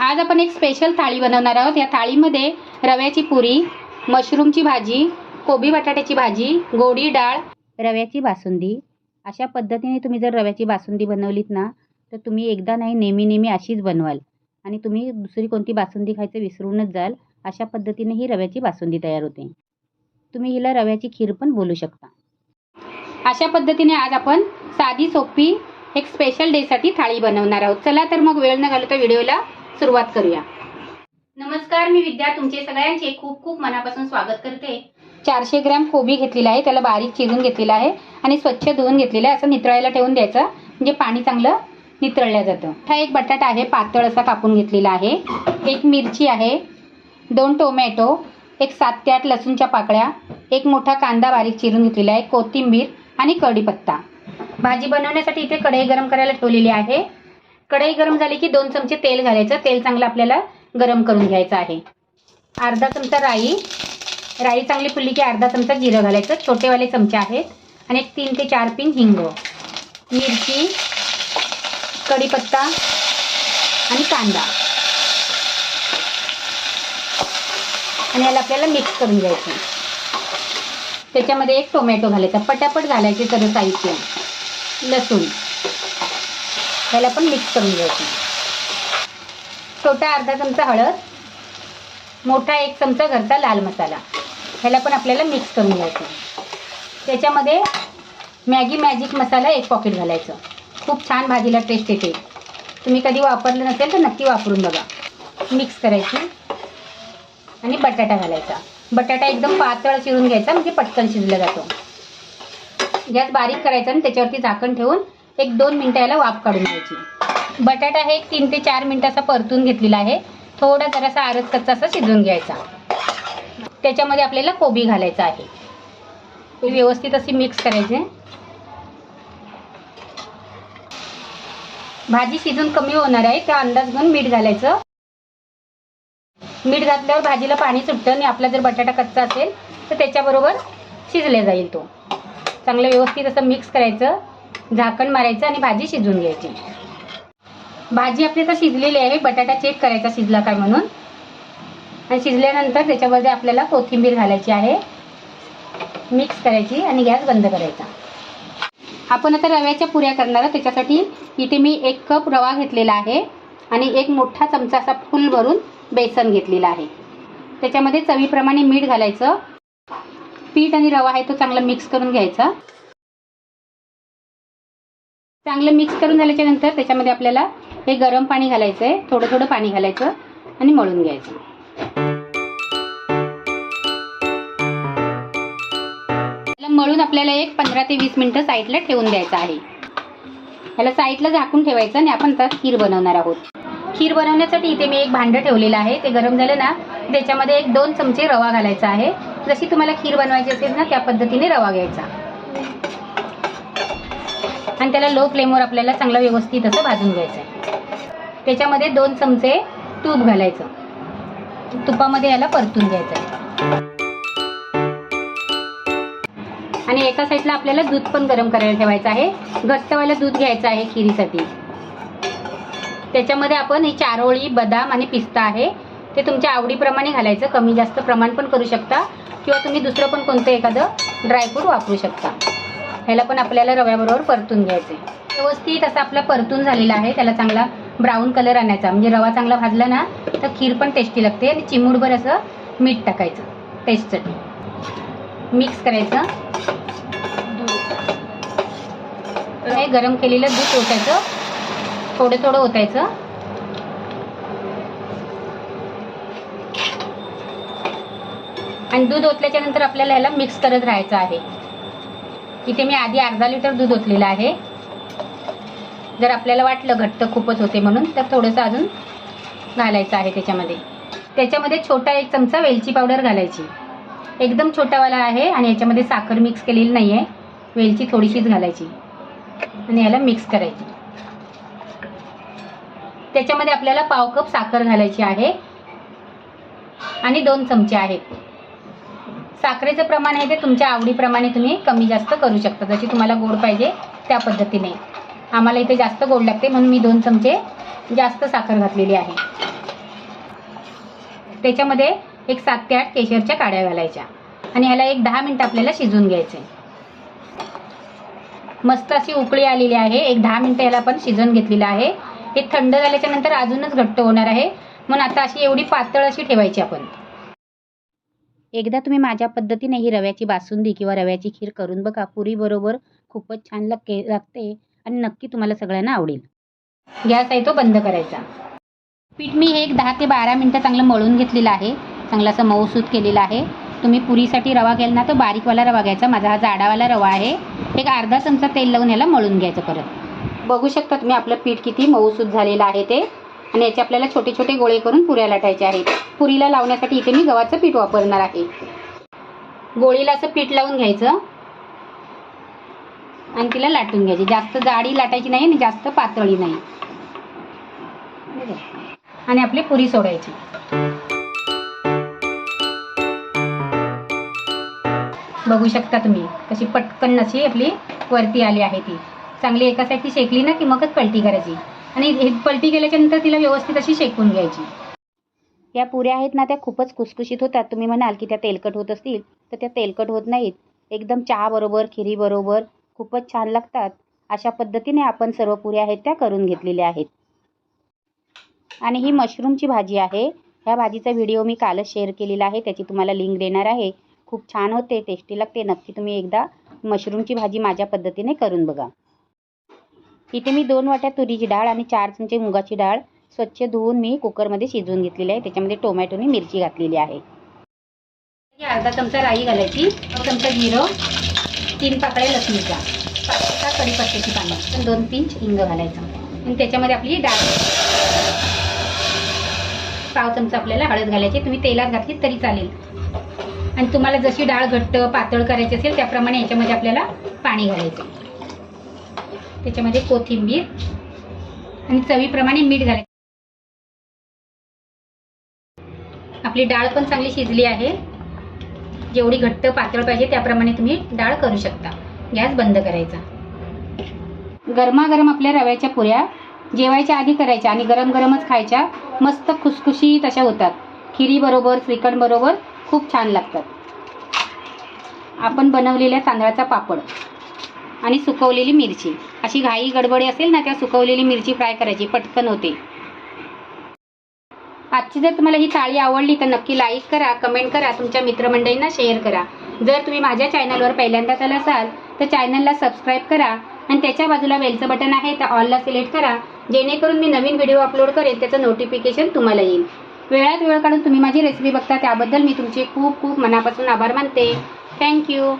आज आपण एक स्पेशल थाळी बनवणार आहोत. या थाळीमध्ये रव्याची पुरी मशरूमची भाजी कोबी बटाट्याची भाजी गोडी डाळ रव्याची बासुंदी. अशा पद्धतीने तुम्ही जर रव्याची बासुंदी बनवलीत ना तर तुम्ही एकदा नाही नेहमी नेहमी अशीच बनवाल. आणि तुम्ही दुसरी कोणती बासुंदी खायचं विसरूनच जाल अशा पद्धतीने ही रव्याची बासुंदी तयार होते. तुम्ही हिला रव्याची खीर पण बोलू शकता. अशा पद्धतीने आज आपण साधी सोपी एक स्पेशल डेसाठी थाळी बनवणार आहोत. चला तर मग वेळ न घालवता व्हिडिओला सुरुवात करूया. नमस्कार मी विद्या. तुमचे सगळ्यांचे खूप खूप मनापासून स्वागत करते. चारशे ग्रॅम कोबी घेतलेला आहे त्याला बारीक चिरून घेतलेला आहे आणि स्वच्छ धुवून घेतलेलं आहे. असं नितळायला ठेवून द्यायचं म्हणजे पाणी चांगलं नितळलं जातं. हा एक बटाटा आहे पातळ असा कापून घेतलेला आहे. एक मिरची आहे दोन टोमॅटो एक सात ते आठ लसूणच्या पाकळ्या एक मोठा कांदा बारीक चिरून घेतलेला आहे कोथिंबीर आणि कढीपत्ता. भाजी बनवण्यासाठी इथे कढई गरम करायला ठेवलेली आहे. कढई गरम झाली की दोन चमचे तेल घालायचं. तेल चांगलं आपल्याला गरम करून घ्यायचं आहे. अर्धा चमचा राई. राई चांगली फुलली की अर्धा चमचा जिरं घालायचं. छोटेवाले चमचे आहेत. आणि एक तीन ते चार पिन हिंग. मिरची कढीपत्ता आणि कांदा. आणि याला आपल्याला मिक्स करून घ्यायचं. त्याच्यामध्ये एक टोमॅटो घालायचा. पटापट घालायचे सर्व साहित्य. लसूण. याला पण मिक्स करून घ्यायचं छोटा अर्धा चमचा हळद मोठा एक चमचा घरचा लाल मसाला. ह्याला पण आपल्याला मिक्स करून घ्यायचं. त्याच्यामध्ये मॅगी मॅजिक मसाला एक पॉकेट घालायचं. खूप छान भाजीला टेस्ट येते. तुम्ही कधी वापरलं नसेल तर नक्की वापरून बघा. मिक्स करायची. आणि बटाटा घालायचा. बटाटा एकदम पातळ चिरून घ्यायचा म्हणजे पटकन शिजला जातो. गॅस बारीक करायचा आणि त्याच्यावरती झाकण ठेवून एक दोन मिनटं याला वाफ काढून घ्यायची. बटाटा हे एक तीन ते चार मिनटं असा परतून घेतलेला आहे. थोडा जरासा आरस कच्चा असा शिजवून घ्यायचा. त्याच्यामध्ये आपल्याला कोबी घालायचा आहे. ते व्यवस्थित अशी मिक्स करायचे. भाजी शिजून कमी होणार आहे त्या अंदाज घेऊन मीठ घालायचं. मीठ घातल्यावर भाजीला पाणी सुटतं आणि आपला जर बटाटा कच्चा असेल तर त्याच्याबरोबर शिजले जाईल तो. चांगलं व्यवस्थित असं मिक्स करायचं. झाकण मारायचं आणि भाजी शिजवून घ्यायची. भाजी आपली तर शिजलेली आहे बटाटा चेक करायचा शिजला काय म्हणून? आणि शिजल्यानंतर त्याच्यामध्ये आपल्याला कोथिंबीर घालायची आहे. मिक्स करायची आणि गॅस बंद करायचा. आपण आता रव्याच्या पुऱ्या करणार आहोत. त्याच्यासाठी इथे मी एक कप रवा घेतलेला आहे आणि एक मोठा चमचा असा फुल भरून बेसन घेतलेला आहे. त्याच्यामध्ये चवीप्रमाणे मीठ घालायचं. पीठ आणि रवा आहे तो चांगला मिक्स करून घ्यायचा. चांगलं मिक्स करून झाल्याच्यानंतर त्याच्यामध्ये आपल्याला हे गरम पाणी घालायचं आहे थोडं थोडं पाणी घालायचं आणि मळून घ्यायचं. त्याला मळून आपल्याला एक पंधरा ते वीस मिनिटं साईडला ठेवून द्यायचं आहे. ह्याला साईडला झाकून ठेवायचं आणि आपण आता खीर बनवणार आहोत. खीर बनवण्यासाठी इथे मी एक भांडं ठेवलेलं आहे. ते गरम झालं ना त्याच्यामध्ये एक दोन चमचे रवा घालायचा आहे. जशी तुम्हाला खीर बनवायची असेल ना त्या पद्धतीने रवा घ्यायचा. आणि त्याला लो फ्लेमवर आपल्याला चांगलं व्यवस्थित असं भाजून घ्यायचं आहे त्याच्यामध्ये दोन चमचे तूप घालायचं. तुपामध्ये याला परतून घ्यायचं आहे आणि एका साईडला आपल्याला दूध पण गरम करायला ठेवायचं आहे. घट्टवालं दूध घ्यायचं आहे खिरीसाठी. त्याच्यामध्ये आपण ही चारोळी बदाम आणि पिस्ता आहे. ते तुमच्या आवडीप्रमाणे घालायचं. कमी जास्त प्रमाण पण करू शकता. किंवा तुम्ही दुसरं पण कोणतं एखादं ड्रायफ्रूट वापरू शकता. ह्याला पण आपल्याला रव्याबरोबर परतून घ्यायचं आहे व्यवस्थित असं आपला परतून झालेला आहे. त्याला चांगला ब्राऊन कलर आणायचा. म्हणजे रवा चांगला भाजला ना तर खीर पण टेस्टी लागते आणि चिमूटभर असं मीठ टाकायचं टेस्टसाठी मिक्स करायचं. हे गरम केलेलं दूध ओतायचं. थोडं थोडं ओतायचं. आणि दूध ओतल्याच्या नंतर आपल्याला ह्याला मिक्स करत राहायचं आहे. इथे मी आधी अर्धा लिटर दूध ओतलेलं आहे. जर आपल्याला वाटलं घट्ट खूपच होते म्हणून तर थोडंसं अजून घालायचं आहे त्याच्यामध्ये. त्याच्यामध्ये छोटा एक चमचा वेलची पावडर घालायची. एकदम छोटावाला आहे आणि याच्यामध्ये साखर मिक्स केलेली नाही आहे वेलची थोडीशीच घालायची. आणि याला मिक्स करायची. त्याच्यामध्ये आपल्याला पाव कप साखर घालायची आहे. आणि दोन चमचे आहेत. साखरेचं प्रमाण आहे ते तुमच्या आवडीप्रमाणे तुम्ही कमी जास्त करू शकता. जशी तुम्हाला गोड पाहिजे त्या पद्धतीने. आम्हाला इथे जास्त गोड लागते म्हणून मी दोन चमचे जास्त साखर घातलेली आहे. त्याच्यामध्ये एक सात ते आठ केशरच्या काड्या घालायच्या. आणि ह्याला एक दहा मिनटं आपल्याला शिजून घ्यायचं. आहे मस्त अशी उकळी आलेली आहे. एक दहा मिनटं याला आपण शिजवून घेतलेलं आहे. हे थंड झाल्याच्यानंतर अजूनच घट्ट होणार आहे. म्हणून आता अशी एवढी पातळ अशी ठेवायची आपण. एकदा तुम्ही माझ्या पद्धतीने ही रव्याची बासुंदी किंवा रव्याची खीर करून बघा. पुरीबरोबर खूपच छान लागते लागते आणि नक्की तुम्हाला सगळ्यांना आवडेल. गॅस आहे तो बंद करायचा. पीठ मी हे एक दहा ते बारा मिनटं चांगलं मळून घेतलेलं आहे. चांगलं असं मऊसूत केलेलं आहे. तुम्ही पुरीसाठी रवा घ्याल ना तर बारीकवाला रवा घ्यायचा. माझा हा जाडावाला रवा आहे. एक अर्धा चमचा तेल लावून ह्याला मळून घ्यायचं परत. बघू शकता तुम्ही आपलं पीठ किती मऊसूत झालेलं आहे ते. आणि याचे आपल्याला छोटे छोटे गोळे करून पुऱ्या लाटायचे आहेत. पुरीला लावण्यासाठी इथे मी गव्हाचं पीठ वापरणार आहे. गोळीला असं पीठ लावून घ्यायचं. आणि तिला लाटून घ्यायची. जास्त जाडी लाटायची नाही आणि जास्त पातळी नाही. आणि आपली पुरी सोडायची. बघू शकता तुम्ही कशी पटकन अशी आपली वरती आली आहे ती. चांगली एका साईडची शेकली ना की मगच पलटी करायची. आणि हे पलटी केल्याच्यानंतर तिला व्यवस्थित अशी शेकून घ्यायची. या पुऱ्या आहेत ना त्या खूपच खुसखुशीत होतात. तुम्ही म्हणाल की त्या तेलकट होत असतील तर त्या तेलकट होत नाहीत. एकदम चहाबरोबर खिरीबरोबर खूपच छान लागतात. अशा पद्धतीने आपण सर्व पुऱ्या आहेत त्या करून घेतलेल्या आहेत. आणि ही मशरूमची भाजी आहे. ह्या भाजीचा व्हिडिओ मी कालच शेअर केलेला आहे. त्याची तुम्हाला लिंक देणार आहे. खूप छान होते टेस्टी लागते. नक्की तुम्ही एकदा मशरूमची भाजी माझ्या पद्धतीने करून बघा. इथे मी दोन वाट्या तुरीची डाळ आणि चार चमचे मुगाची डाळ स्वच्छ धुवून मी कुकरमध्ये शिजवून घेतलेली आहे. त्याच्यामध्ये टोमॅटो आणि मिरची घातलेली आहे. अर्धा चमचा राई घालायची चमचा जिरं तीन पाकळ्या लसणीच्या पाच सहा कढीपत्त्याची पानं पण दोन पिंच हिंग घालायचं. आणि त्याच्यामध्ये आपली डाळ पाव चमचा आपल्याला हळद घालायची तुम्ही तेलात घातली तरी चालेल. आणि तुम्हाला जशी डाळ घट्ट पातळ करायची असेल त्याप्रमाणे याच्यामध्ये आपल्याला पाणी घालायचं. त्याच्यामध्ये कोथिंबीर आणि चवीप्रमाणे मीठ घालायचं. आपली डाळ पण चांगली शिजली आहे. जेवढी घट्ट पातळ पाहिजे त्याप्रमाणे तुम्ही डाळ करू शकता. गॅस बंद करायचा. गरमागरम आपल्या रव्याच्या पुऱ्या जेवायच्या आधी करायच्या आणि गरम गरमच खायच्या. मस्त खुसखुशीत अशा होतात. खिरी बरोबर श्रीखंड बरोबर खूप छान लागतात. आपण बनवलेल्या तांदळाचा पापड. आणि सुकवलेली मिरची. अशी घाई गडबडी असेल ना त्या सुकवलेली मिरची फ्राय करायची पटकन होते. आजची जर तुम्हाला ही थाळी आवडली तर नक्की लाईक करा कमेंट करा तुमच्या मित्रमंडळींना शेअर करा. जर तुम्ही माझ्या चॅनलवर पहिल्यांदाच आला असाल तर चॅनलला सबस्क्राईब करा आणि त्याच्या बाजूला बेलचं बटन आहे त्या ऑलला सिलेक्ट करा. जेणेकरून मी नवीन व्हिडिओ अपलोड करेन त्याचं नोटिफिकेशन तुम्हाला येईल. वेळात वेळ काढून तुम्ही माझी रेसिपी बघता त्याबद्दल मी तुमचे खूप खूप मनापासून आभार मानते. थँक्यू